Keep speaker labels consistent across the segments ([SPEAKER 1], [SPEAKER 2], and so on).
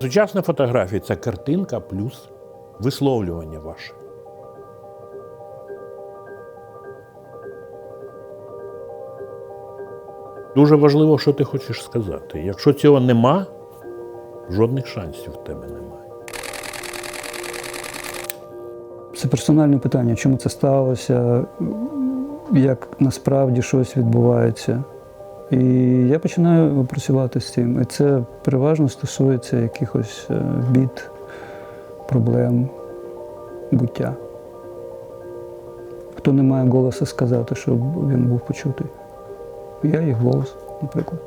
[SPEAKER 1] Сучасна фотографія це картинка плюс висловлювання ваше. Дуже важливо, що ти хочеш сказати. Якщо цього нема, жодних шансів в тебе немає.
[SPEAKER 2] Це персональне питання, чому це сталося, як насправді щось відбувається. І я починаю працювати з цим. І це переважно стосується якихось е, бід, проблем, буття. Хто не має голосу сказати, щоб він був почутий. Я їх голос, наприклад.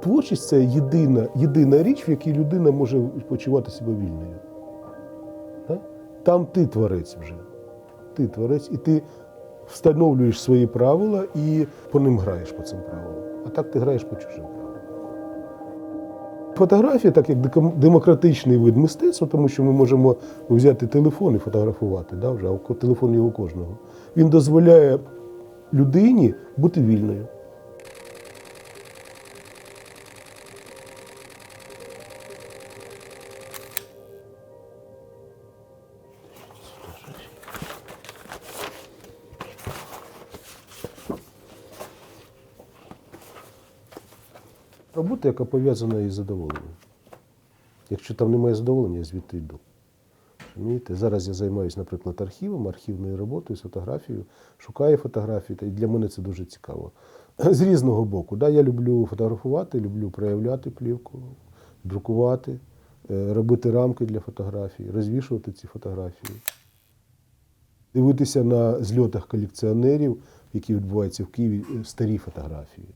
[SPEAKER 3] Творчість це єдина, єдина річ, в якій людина може почувати себе вільною. Там ти творець вже. Ти творець, і ти встановлюєш свої правила і по ним граєш по цим правилам. А так ти граєш по чужим правилам. Фотографія, так як демократичний вид мистецтва, тому що ми можемо взяти телефон і фотографувати, да, вже, телефон є у кожного. Він дозволяє людині бути вільною. Робота, яка пов'язана із задоволенням. Якщо там немає задоволення, я звідти йду. Розумієте? Зараз я займаюся, наприклад, архівом, архівною роботою, з фотографією, шукаю фотографії, і для мене це дуже цікаво. З різного боку. Да, я люблю фотографувати, люблю проявляти плівку, друкувати, е, робити рамки для фотографій, розвішувати ці фотографії. Дивитися на зльотах колекціонерів, які відбуваються в Києві, е, старі фотографії.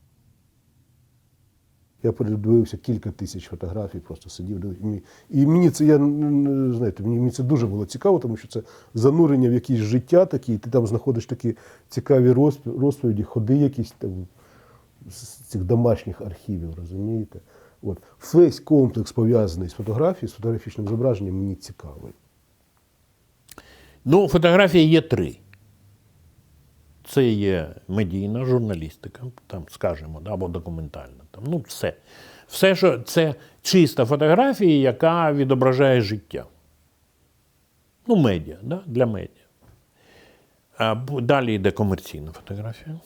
[SPEAKER 3] Я передивився кілька тисяч фотографій, просто сидів. І мені- це я н- н- знаєте, мені, це дуже було цікаво, тому що це занурення в якесь життя таке, і ти там знаходиш такі цікаві розповіді, ходи якісь там з цих домашніх архівів, розумієте? От. Весь комплекс пов'язаний з фотографією, з фотографічним зображенням, мені цікавий.
[SPEAKER 1] Ну, фотографії є три. Це є медійна журналістика, там, скажімо, або документальна. Там, ну, все. Все, що це чиста фотографія, яка відображає життя. Ну, медіа, да, для медіа. А далі йде комерційна фотографія.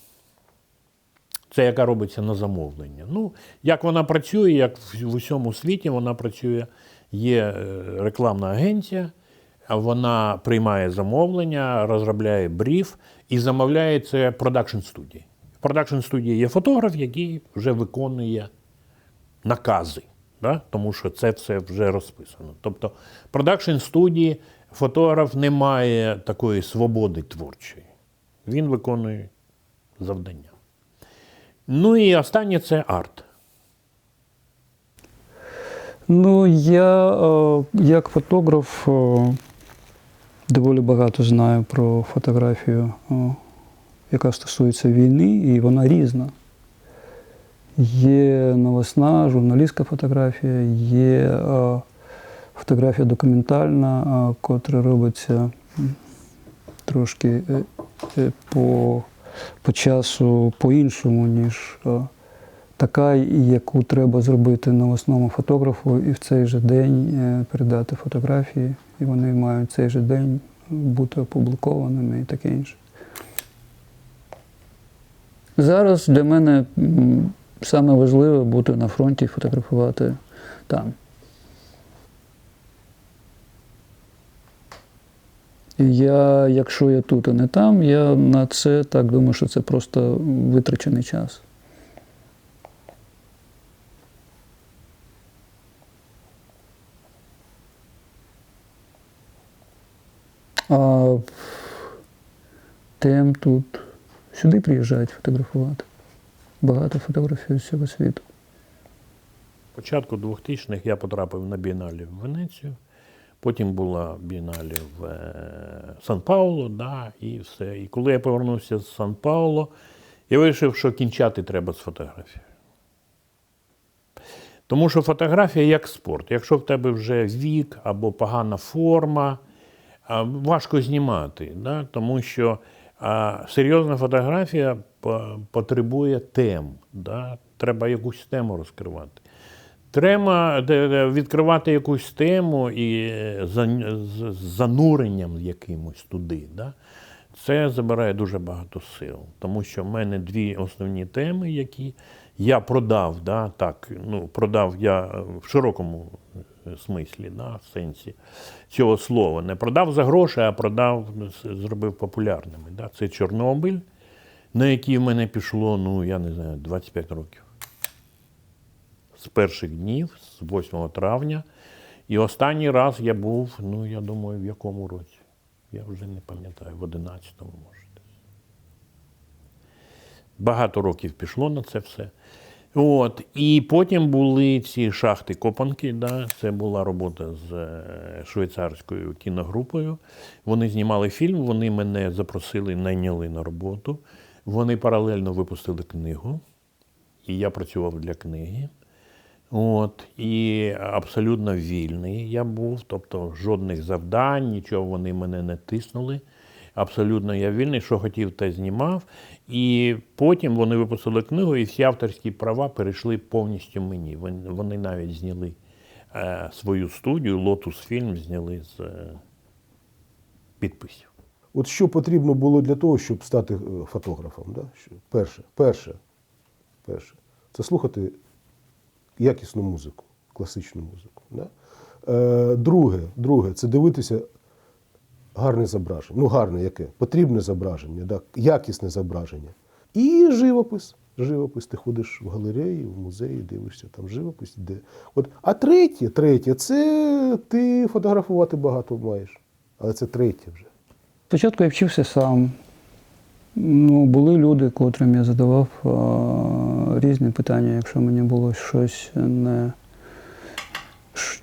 [SPEAKER 1] Це яка робиться на замовлення. Ну, як вона працює, як в в усьому світі вона працює, є е, рекламна агенція, вона приймає замовлення, розробляє бриф і замовляє це продакшн студії. В продакшн студії є фотограф, який вже виконує накази, да? тому що це все вже розписано. Тобто, продакшн студії фотограф не має такої свободи творчої. Він виконує завдання. Ну і останнє це арт.
[SPEAKER 2] Ну, я е, як фотограф е, доволі багато знаю про фотографію, яка стосується війни, і вона різна. Є новосна, журналістська фотографія, є фотографія документальна, котра робиться трошки е, е, по, по часу по-іншому, ніж така, яку треба зробити новосному фотографу і в цей же день е, передати фотографії, і вони мають цей же день бути опублікованими і таке інше. Зараз для мене саме важливе бути на фронті і фотографувати там. І я, якщо я тут, а не там, я на це так думаю, що це просто витрачений час. А тем тут сюди приїжджають фотографувати. Багато фотографів з всього світу.
[SPEAKER 1] Початку 2000-х я потрапив на бієнале в Венецію, потім була бієнале в е, Сан-Пауло, да, і все. І коли я повернувся з Сан-Пауло, я вирішив, що кінчати треба з фотографією. Тому що фотографія як спорт. Якщо в тебе вже вік або погана форма, важко знімати, да? тому що серйозна фотографія потребує тем. Да? Треба якусь тему розкривати. Треба відкривати якусь тему і е, з зануренням якимось туди. Да? Це забирає дуже багато сил, тому що в мене дві основні теми, які я продав, да, так, ну, продав я е, в широкому смислі, да, в сенсі цього слова. Не продав за гроші, а продав, зробив популярними. Да. Це Чорнобиль, на який в мене пішло, ну, я не знаю, 25 років. З перших днів, з 8 травня. І останній раз я був, ну, я думаю, в якому році? Я вже не пам'ятаю, в 11-му, може. Багато років пішло на це все. От. І потім були ці шахти Копанки. Да? Це була робота з е, швейцарською кіногрупою. Вони знімали фільм, вони мене запросили, найняли на роботу. Вони паралельно випустили книгу, і я працював для книги. От, і абсолютно вільний я був, тобто жодних завдань, нічого вони мене не тиснули. Абсолютно я вільний, що хотів, те знімав. І потім вони випустили книгу, і всі авторські права перейшли повністю мені. Вони, навіть зняли е, свою студію, Lotus Film зняли з е, підписів.
[SPEAKER 3] От що потрібно було для того, щоб стати е, фотографом? Да? Перше, перше, перше це слухати якісну музику, класичну музику. Да? Друге, друге, це дивитися гарне зображення. Ну, гарне яке? Потрібне зображення, да? якісне зображення. І живопис. Живопис. Ти ходиш в галереї, в музеї, дивишся, там живопис іде. От. А третє, третє, це ти фотографувати багато маєш. Але це третє вже.
[SPEAKER 2] Спочатку я вчився сам. Ну, були люди, котрим я задавав е, різні питання, якщо мені було щось не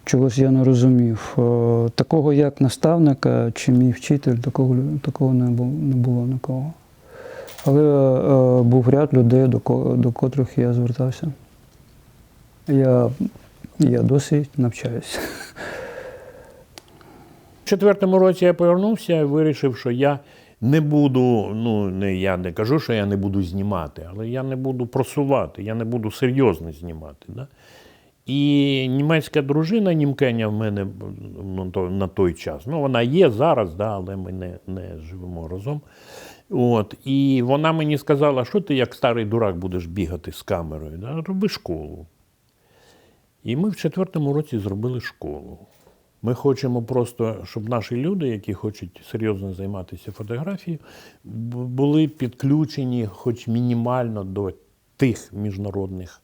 [SPEAKER 2] чогось я не розумів. Е, такого як наставника чи мій вчитель, такого, такого не, було, не було нікого. Але е, був ряд людей, до, до котрих я звертався. Я, я досі навчаюся.
[SPEAKER 1] В четвертому році я повернувся і вирішив, що я не буду, ну не я не кажу, що я не буду знімати, але я не буду просувати, я не буду серйозно знімати. Да? І німецька дружина Німкеня в мене ну, на той час. Ну, вона є зараз, да, але ми не, не живемо разом. От, і вона мені сказала, що ти як старий дурак будеш бігати з камерою, да? роби школу. І ми в четвертому році зробили школу. Ми хочемо просто, щоб наші люди, які хочуть серйозно займатися фотографією, були підключені хоч мінімально до тих міжнародних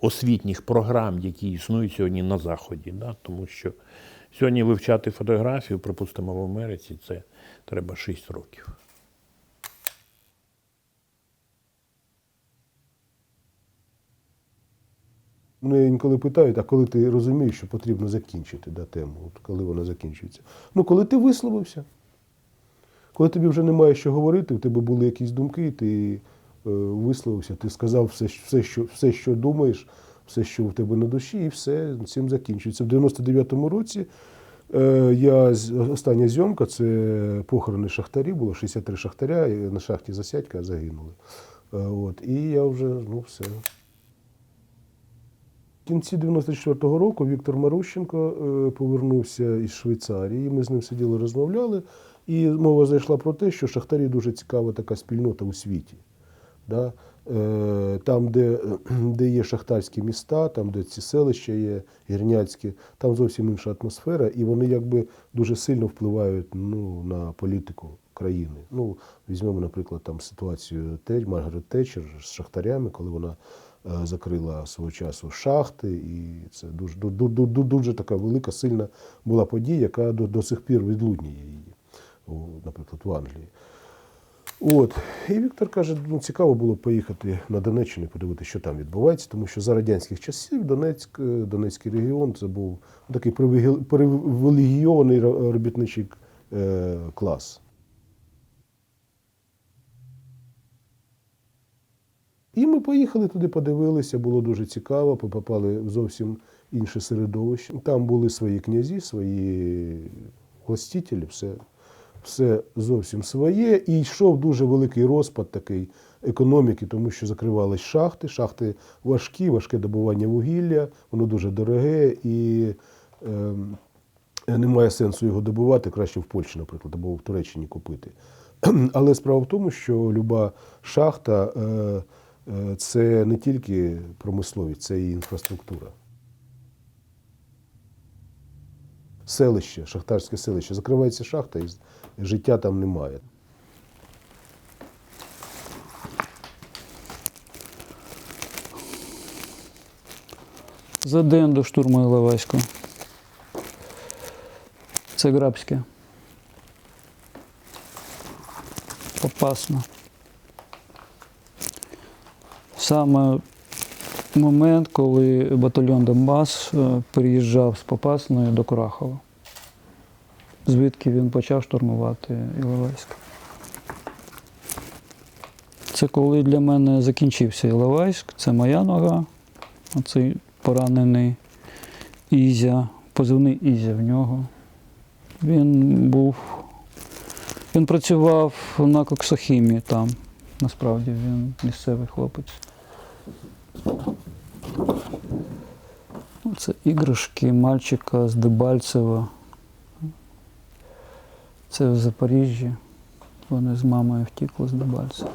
[SPEAKER 1] освітніх програм, які існують сьогодні на Заході. Да? Тому що сьогодні вивчати фотографію, припустимо, в Америці, це треба 6 років.
[SPEAKER 3] Мене інколи питають, а коли ти розумієш, що потрібно закінчити да, тему, от коли вона закінчується? Ну, коли ти висловився. Коли тобі вже немає що говорити, у тебе були якісь думки, ти висловився, ти сказав все, все, що, все, що думаєш, все, що в тебе на душі, і все цим закінчується. В 99-му році е, я, остання зйомка це похорони шахтарів, було 63 шахтаря, на шахті Засядька загинули. Е, от, і я вже, ну все. В кінці 94-го року Віктор Марущенко е, повернувся із Швейцарії. Ми з ним сиділи, розмовляли, і мова зайшла про те, що Шахтарі дуже цікава така спільнота у світі. Да? Е, Там, де, де є шахтарські міста, там, де ці селища є гірняцькі, там зовсім інша атмосфера, і вони якби дуже сильно впливають ну, на політику країни. Ну, візьмемо, наприклад, там ситуацію Маргарет Тетчер з шахтарями, коли вона е, закрила свого часу шахти, і це дуже, ду- ду- ду- дуже така велика, сильна була подія, яка до, до сих пір відлуднює її, наприклад, в Англії. От. І Віктор каже, ну цікаво було поїхати на Донеччину і подивитися, що там відбувається, тому що за радянських часів Донецьк, е, Донецький регіон це був такий привігі- робітничий е, клас. І ми поїхали туди, подивилися, було дуже цікаво, попали в зовсім інше середовище. Там були свої князі, свої властителі, все. Все зовсім своє. І йшов дуже великий розпад такий економіки, тому що закривались шахти. Шахти важкі, важке добування вугілля, воно дуже дороге і ем, немає сенсу його добувати, краще в Польщі, наприклад, або в Туреччині купити. Але справа в тому, що люба шахта е, е, це не тільки промисловість, це і інфраструктура. Селище, шахтарське селище. Закривається шахта, і життя там немає.
[SPEAKER 2] За день до штурму Іловайську. Це Грабське. Опасно. Саме момент, коли батальйон Донбас е, переїжджав з Попасної до Курахова, звідки він почав штурмувати Іловайськ. Це коли для мене закінчився Іловайськ, це моя нога, оцей поранений Ізя, позивний Ізя в нього. Він був. Він працював на коксохімії там. Насправді він місцевий хлопець. Це іграшки мальчика з Дебальцева. Це в Запоріжжі. Вони з мамою втікли з Дебальцева.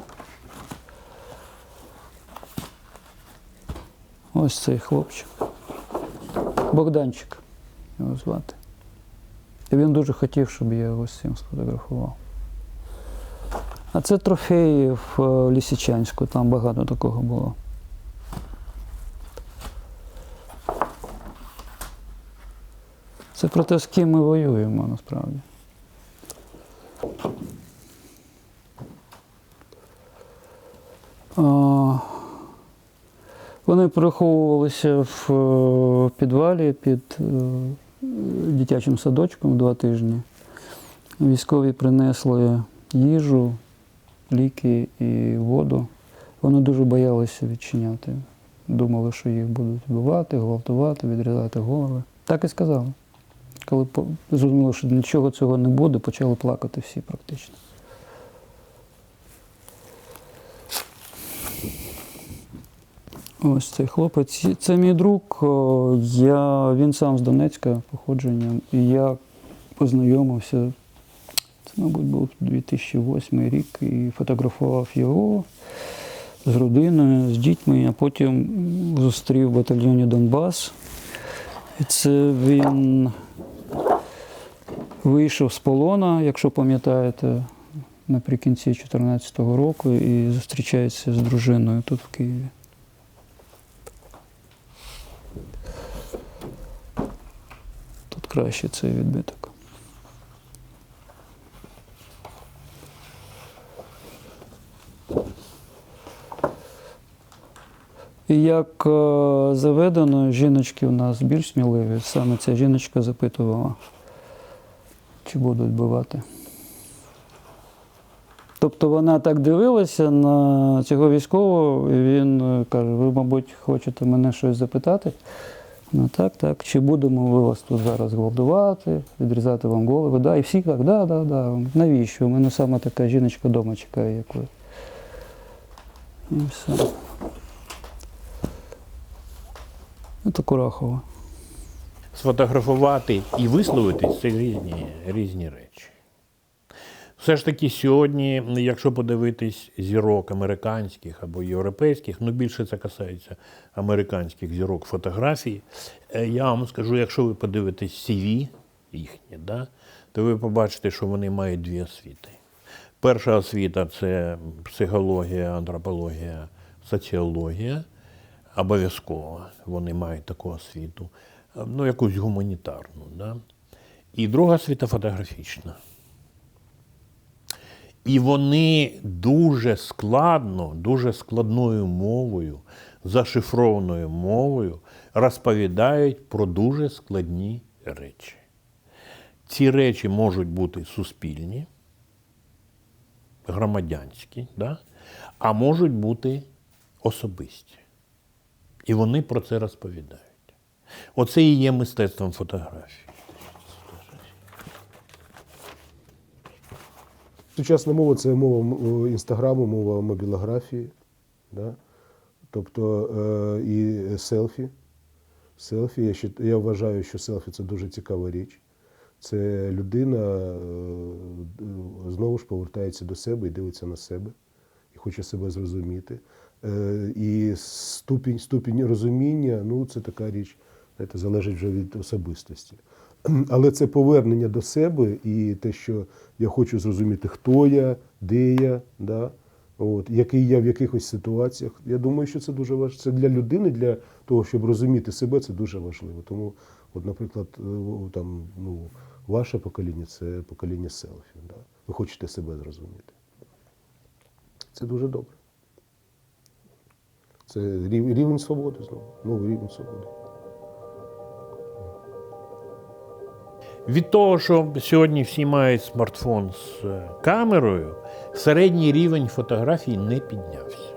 [SPEAKER 2] Ось цей хлопчик. Богданчик його звати. І він дуже хотів, щоб я його з цим сфотографував. А це трофеї в е, Лісичанську, там багато такого було. Це про те, з ким ми воюємо насправді. Вони переховувалися в е, підвалі під е, дитячим садочком два тижні. Військові принесли їжу, ліки і воду. Вони дуже боялися відчиняти. Думали, що їх будуть вбивати, гвалтувати, відрізати голови. Так і сказали. Коли зрозуміли, що нічого цього не буде, почали плакати всі практично. Ось цей хлопець. Це мій друг. Я, він сам з Донецька походженням. І я познайомився. Це, мабуть, був 2008 рік і фотографував його з родиною, з дітьми, а потім зустрів в батальйоні Донбас. І це він вийшов з полона, якщо пам'ятаєте, наприкінці 2014 року і зустрічається з дружиною тут в Києві. Тут краще цей відбиток. І як е, заведено, жіночки у нас більш сміливі. Саме ця жіночка запитувала, чи будуть вбивати. Тобто вона так дивилася на цього військового, і він е, каже: ви, мабуть, хочете мене щось запитати? Ну так, так. Чи будемо ви вас тут зараз голодувати, відрізати вам голови? Да, і всі так, да, да, да. Навіщо? У мене саме така жіночка вдома чекає, як ви. І все. Це Курахова.
[SPEAKER 1] Сфотографувати і висловитись це різні, різні речі. Все ж таки сьогодні, якщо подивитись зірок американських або європейських, ну більше це касається американських зірок фотографії, е, я вам скажу, якщо ви подивитесь CV їхні, да, то ви побачите, що вони мають дві освіти. Перша освіта це психологія, антропологія, соціологія. Обов'язково вони мають таку освіту, ну, якусь гуманітарну. Да? І друга освіта фотографічна. І вони дуже складно, дуже складною мовою, зашифрованою мовою розповідають про дуже складні речі. Ці речі можуть бути суспільні, громадянські, да? а можуть бути особисті. І вони про це розповідають. Оце і є мистецтвом фотографії.
[SPEAKER 3] Сучасна мова це мова інстаграму, мова мобілографії, да? тобто е, і селфі. Селфі, я, щит- я вважаю, що селфі це дуже цікава річ. Це людина е, е, знову ж повертається до себе і дивиться на себе, і хоче себе зрозуміти. Е, І ступінь, ступінь розуміння ну, це така річ, знаєте, залежить вже від особистості. Але це повернення до себе і те, що я хочу зрозуміти, хто я, де я, да? От, який я в якихось ситуаціях. Я думаю, що це дуже важливо. Це для людини, для того, щоб розуміти себе, це дуже важливо. Тому, от, наприклад, е, там, ну, ваше покоління це покоління селфі. Да? Ви хочете себе зрозуміти. Це дуже добре. Це рівень свободи знову. Новий рівень свободи.
[SPEAKER 1] Від того, що сьогодні всі мають смартфон з е, камерою, середній рівень фотографій не піднявся.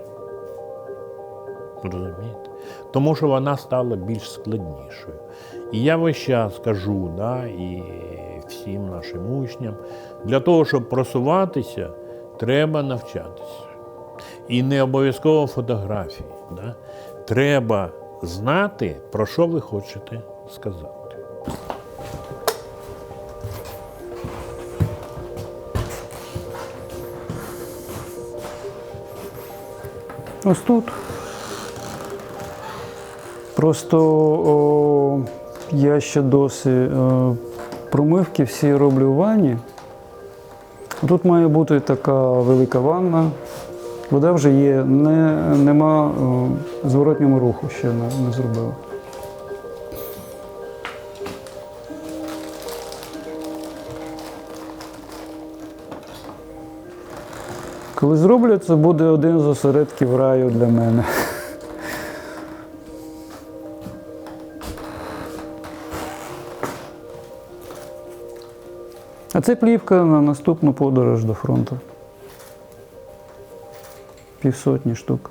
[SPEAKER 1] Розумієте? Тому що вона стала більш складнішою. І я весь час кажу, да, і всім нашим учням, для того, щоб просуватися, треба навчатися. І не обов'язково фотографії. Да? Треба знати, про що ви хочете сказати.
[SPEAKER 2] Ось тут. Просто о, я ще досі о, промивки всі роблю в ванні. Тут має бути така велика ванна. Вода вже є, не, нема о, зворотнього руху ще не, не зробила. Коли зроблю, це буде один з осередків раю для мене. А це плівка на наступну подорож до фронту. Півсотні штук.